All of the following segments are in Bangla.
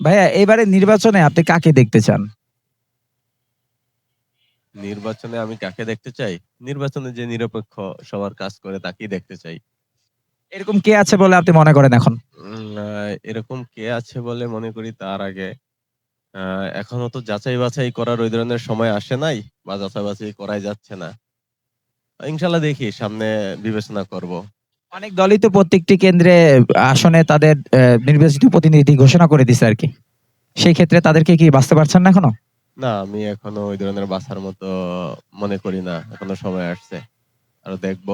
ভাইয়া এবারে নির্বাচনে আপনি কাকে দেখতে চান? নির্বাচনে আমি কাকে দেখতে চাই? নির্বাচনে যে নিরপেক্ষ সবার কাজ করে তাকেই দেখতে চাই। এরকম কে আছে বলে আপনি মনে করেন এখন? এরকম কে আছে বলে মনে করি তার আগে আহ, এখনও তো যাচাই বাছাই করার ওই ধরনের সময় আসে নাই বা যাচাই বাছাই করাই যাচ্ছে না। ইনশাল্লাহ দেখি সামনে বিবেচনা করব। অনেক দলই তো প্রত্যেকটি কেন্দ্রে আসনে তাদের নির্বাচিত প্রতিনিধি ঘোষণা করে দিছে আর কি। সেই ক্ষেত্রে তাদেরকে কি বাঁচতে পারছেন না এখনও? না আমি এখনও ওই ধরনের বাছার মতো মনে করি না। এখনও সময় আসছে। আরও দেখব।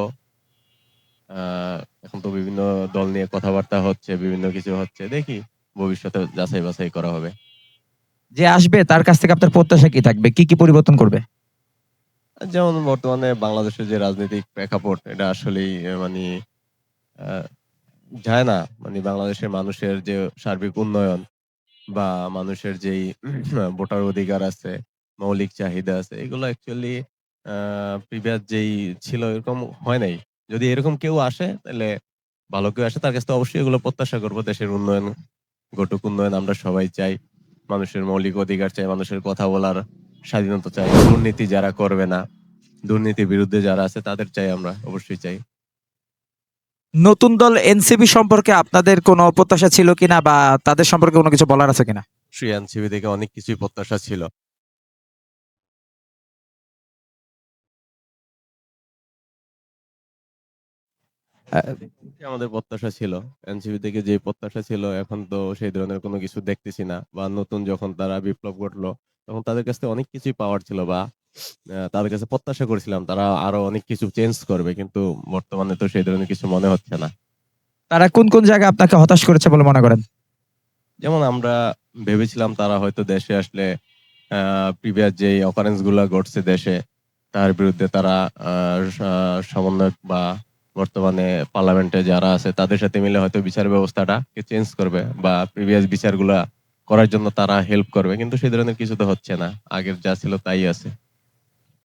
এখন তো বিভিন্ন দল নিয়ে কথাবার্তা হচ্ছে বিভিন্ন কিছু হচ্ছে। দেখি ভবিষ্যতে যাচাই বাছাই করা হবে। যে আসবে তার কাছ থেকে আপনার প্রত্যাশা কি থাকবে? কি কি পরিবর্তন করবে? যেমন বর্তমানে বাংলাদেশের যে রাজনৈতিক প্রেক্ষাপট এটা আসলেই মানে যায় না। মানে বাংলাদেশের মানুষের যে সার্বিক উন্নয়ন বা মানুষের যেই ভোটার অধিকার আছে, মৌলিক চাহিদা আছে, এগুলো অ্যাকচুয়ালি প্রিভিয়াস যেই ছিল এরকম হয় নাই। যদি এরকম কেউ আসে, তাহলে ভালো কেউ আসে, তার কাছে তো অবশ্যই এগুলো প্রত্যাশা করব। দেশের উন্নয়ন গোটুক উন্নয়ন আমরা সবাই চাই। মানুষের মৌলিক অধিকার চাই, মানুষের কথা বলার স্বাধীনতা চাই। দুর্নীতি যারা করবে না, দুর্নীতির বিরুদ্ধে যারা আছে, তাদের চাই আমরা, অবশ্যই চাই। নতুন দল এনসিপি সম্পর্কে আপনাদের কোনো প্রত্যাশা ছিল কিনা বা তাদের সম্পর্কে কোনো কিছু বলার আছে কিনা? শ্রী এনসিবি থেকে অনেক কিছুই প্রত্যাশা ছিল। আমাদের প্রত্যাশা ছিল। এনসিবি থেকে যে প্রত্যাশা ছিল এখন তো সেই ধরনের কোনো কিছু দেখতেছি না। বা নতুন যখন তারা বিপ্লব ঘটলো তখন তাদের কাছে অনেক কিছুই পাওয়ার ছিল বা তাদের কাছে প্রত্যাশা করেছিলাম তারা আরও অনেক কিছু চেঞ্জ করবে কিন্তু বর্তমানে তো সেই ধরনের কিছু মনে হচ্ছে না। তারা কোন কোন জায়গায় আপনাকে হতাশ করেছে বলে মনে করেন? যেমন আমরা ভেবেছিলাম তারা হয়তো দেশে আসলে প্রিভিয়াস যে অকারেন্সগুলা ঘটছে দেশে তার বিরুদ্ধে তারা সমন্বয়ক বা বর্তমানে পার্লামেন্টে যারা আছে তাদের সাথে মিলে হয়তো বিচার ব্যবস্থাটা চেঞ্জ করবে বা প্রিভিয়াস বিচারগুলা করার জন্য তারা হেল্প করবে কিন্তু সেই ধরনের কিছু তো হচ্ছে না। আগের যা ছিল তাই আছে।